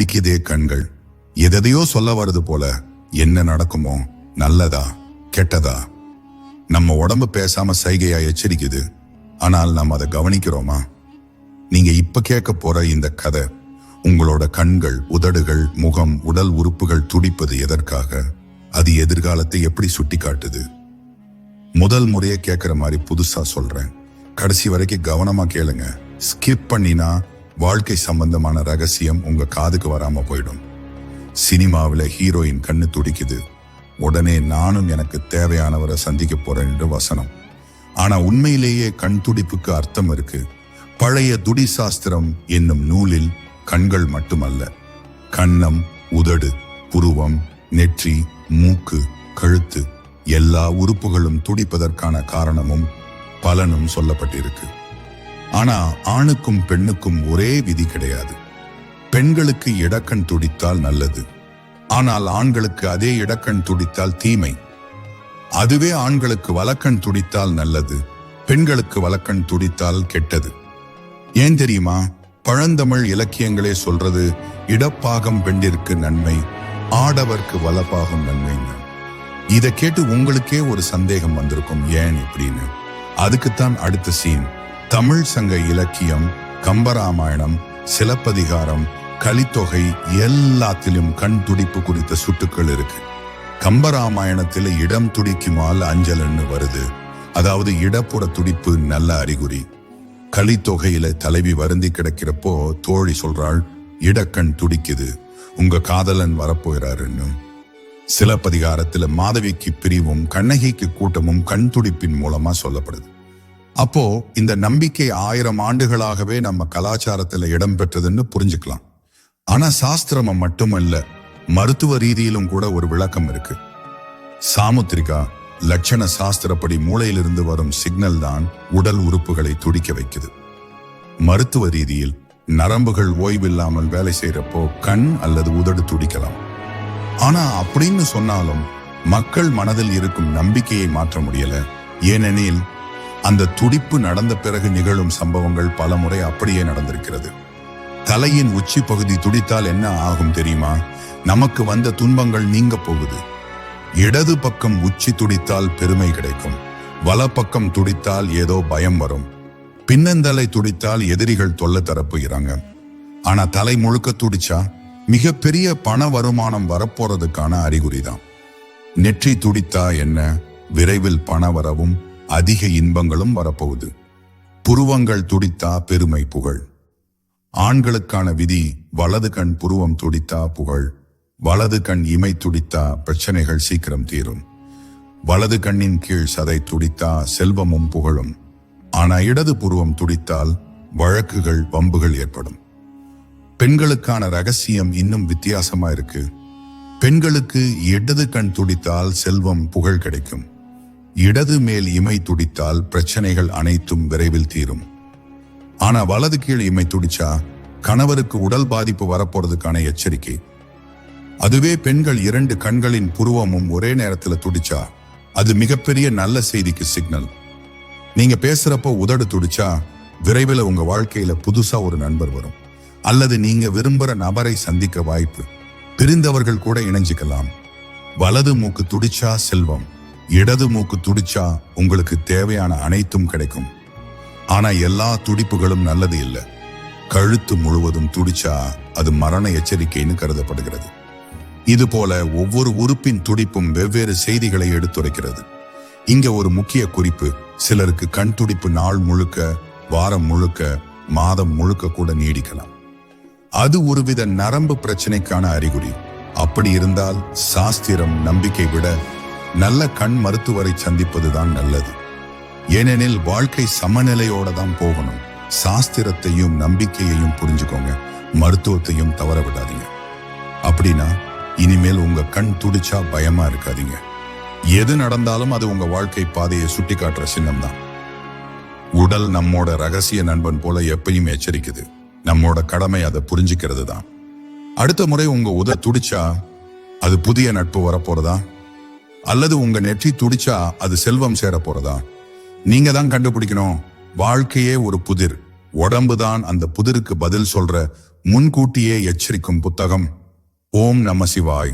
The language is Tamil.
துடிக்குதே கண்கள். எதையோ சொல்ல வருது போல என்ன நடக்குமோ நல்லதா கெட்டதா? நம்ம உடம்பு பேசாம சைகையா எச்சரிக்குது. ஆனால் நாம் அதை கவனிக்கிறோமா? நீங்க இப்ப கேட்க போற இந்த கதை உங்களோட கண்கள் உதடுகள் முகம் உடல் உறுப்புகள் துடிப்பது எதற்காக? அது எதிர்காலத்தை எப்படி சுட்டி காட்டுது முதல் முறையை கேட்குற மாதிரி புதுசா சொல்றேன். கடைசி வரைக்கும் கவனமா கேளுங்க. ஸ்கிப் பண்ணினா வாழ்க்கை சம்பந்தமான ரகசியம் உங்க காதுக்கு வராம போயிடும். சினிமாவில் ஹீரோயின் கண்ணு துடிக்குது. உடனே நானும் எனக்கு தேவையானவரை சந்திக்க போறேன் என்று வசனம். ஆனா உண்மையிலேயே கண் துடிப்புக்கு அர்த்தம் இருக்கு. பழைய துடி சாஸ்திரம் என்னும் நூலில் கண்கள் மட்டுமல்ல. கன்னம் உதடு புருவம் நெற்றி மூக்கு கழுத்து எல்லா உறுப்புகளும் துடிப்பதற்கான காரணமும் பலனும் சொல்லப்பட்டிருக்கு. ஆனா ஆணுக்கும் பெண்ணுக்கும் ஒரே விதி கிடையாது. பெண்களுக்கு இடக்கண் துடித்தால் நல்லது. ஆனால் ஆண்களுக்கு அதே இடக்கண் துடித்தால் தீமை. அதுவே ஆண்களுக்கு வலக்கண் துடித்தால் நல்லது பெண்களுக்கு வலக்கண் துடித்தால் கெட்டது. ஏன் தெரியுமா? பழந்தமிழ் இலக்கியங்களே சொல்றது இடப்பாகம் பெண்டிற்கு நன்மை ஆடவர்க்கு வலப்பாகம் நன்மைங்க இதை கேட்டு உங்களுக்கே ஒரு சந்தேகம் வந்திருக்கும் ஏன் இப்படின்னு. அதுக்குத்தான் அடுத்த சீன். தமிழ் சங்க இலக்கியம் கம்பராமாயணம் சிலப்பதிகாரம் கலித்தொகை எல்லாத்திலும் கண் துடிப்பு குறித்த சுட்டுக்கள் இருக்கு. கம்பராமாயணத்தில் இடம் துடிக்குமால் அஞ்சலன்னு வருது. அதாவது இடப்புற துடிப்பு நல்ல அறிகுறி. கலித்தொகையில தலைவி வருந்தி கிடக்கிறப்போ தோழி சொல்றாள் இடக்கண் துடிக்குது. உங்க காதலன் வரப்போகிறாருன்னு. சிலப்பதிகாரத்துல மாதவிக்கு பிரிவும் கண்ணகிக்கு கூட்டமும் கண் துடிப்பின் மூலமா சொல்லப்படுது. அப்போ இந்த நம்பிக்கை ஆயிரம் ஆண்டுகளாகவே நம்ம கலாச்சாரத்துல இடம் பெற்றதுன்னு புரிஞ்சுக்கலாம். ஆனா சாஸ்திரம் மட்டுமல்ல மருத்துவ ரீதியிலும் கூட ஒரு விளக்கம் இருக்கு. சாமுத்திரிகா லட்சண சாஸ்திரப்படி மூளையிலிருந்து வரும் சிக்னல் தான் உடல் உறுப்புகளை துடிக்க வைக்குது. மருத்துவ ரீதியில் நரம்புகள் ஓய்வில்லாமல் வேலை செய்யறப்போ கண் அல்லது உதடு துடிக்கலாம். ஆனா அப்படின்னு சொன்னாலும் மக்கள் மனதில் இருக்கும் நம்பிக்கையை மாற்ற முடியல. ஏனெனில் அந்த துடிப்பு நடந்த பிறகு நிகழும் சம்பவங்கள் பல முறை அப்படியே நடந்திருக்கிறது. தலையின் உச்சி பகுதி துடித்தால் என்ன ஆகும் தெரியுமா? நமக்கு வந்த துன்பங்கள் நீங்க போகுது. இடது பக்கம் உச்சி துடித்தால் பெருமை கிடைக்கும். வல பக்கம் துடித்தால் ஏதோ பயம் வரும். பின்னந்தலை துடித்தால் எதிரிகள் தொல்ல தரப்புகிறாங்க ஆனா தலை முழுக்க துடிச்சா? மிகப்பெரிய பண வருமானம் வரப்போறதுக்கான அறிகுறிதான். நெற்றி துடித்தா என்ன? விரைவில் பண வரவும் அதிக இன்பங்களும் வரப்போகுது. புருவங்கள் துடித்தா பெருமை புகழ். ஆண்களுக்கான விதி வலது கண் புருவம் துடித்தா புகழ். வலது கண் இமை துடித்தா பிரச்சனைகள் சீக்கிரம் தீரும். வலது கண்ணின் கீழ் சதை துடித்தா செல்வமும் புகழும். ஆனா இடது புருவம் துடித்தால் வழக்குகள் வம்புகள் ஏற்படும். பெண்களுக்கான ரகசியம் இன்னும் வித்தியாசமா இருக்கு. பெண்களுக்கு இடது கண் துடித்தால் செல்வம் புகழ் கிடைக்கும். இடது மேல் இமை துடித்தால் பிரச்சனைகள் அனைத்தும் விரைவில் தீரும். ஆனா வலது கீழ் இமை துடிச்சா கணவருக்கு உடல் பாதிப்பு வரப்போறதுக்கான எச்சரிக்கை. அதுவே பெண்கள் இரண்டு கண்களின் புருவமும் ஒரே நேரத்தில் துடிச்சா அது மிகப்பெரிய நல்ல செய்திக்கு சிக்னல் நீங்க பேசுறப்போ உதடு துடிச்சா விரைவில் உங்க வாழ்க்கையில புதுசா ஒரு நண்பர் வரும். அல்லது நீங்க விரும்புற நபரை சந்திக்க வாய்ப்பு. பிரிந்தவர்கள் கூட இணைஞ்சுக்கலாம். வலது மூக்கு துடிச்சா செல்வம். இடது மூக்கு துடிச்சா உங்களுக்கு தேவையான அனைத்தும் கிடைக்கும். ஆனா எல்லா துடிப்புகளும் நல்லது இல்லை. கழுத்து முழுவதும் துடிச்சா அது மரண எச்சரிக்கைன்னு கருதப்படுகிறது. இது போல ஒவ்வொரு உறுப்பின் துடிப்பும் வெவ்வேறு செய்திகளை எடுத்துரைக்கிறது. இங்க ஒரு முக்கிய குறிப்பு சிலருக்கு கண் துடிப்பு நாள் முழுக்க வாரம் முழுக்க மாதம் முழுக்க கூட நீடிக்கலாம். அது ஒருவித நரம்பு பிரச்சனைக்கான அறிகுறி. அப்படி இருந்தால் சாஸ்திரம் நம்பிக்கை விட நல்ல கண் மருத்துவரை சந்திப்பதுதான் நல்லது. ஏனெனில் வாழ்க்கை சமநிலையோட தான் போகணும். சாஸ்திரத்தையும் நம்பிக்கையையும் புரிஞ்சுக்கோங்க. மருத்துவத்தையும் தவற விடாதீங்க. அப்படின்னா இனிமேல் உங்க கண் துடிச்சா பயமா இருக்காதீங்க. எது நடந்தாலும் அது உங்க வாழ்க்கை பாதையை சுட்டி காட்டுற சின்னம் தான் உடல் நம்மோட ரகசிய நண்பன் போல எப்பயும் எச்சரிக்குது. நம்மோட கடமை அதை புரிஞ்சுக்கிறது தான் அடுத்த முறை உங்க உத துடிச்சா அது புதிய நட்பு வரப்போறதா? அல்லது உங்க நெற்றி துடிச்சா அது செல்வம் சேர போறதா நீங்க தான் கண்டுபிடிக்கணும். வாழ்க்கையே ஒரு புதிர். உடம்பு தான் அந்த புதிருக்கு பதில் சொல்ற முன்கூட்டியே எச்சரிக்கும் புத்தகம். ஓம் நம சிவாய்.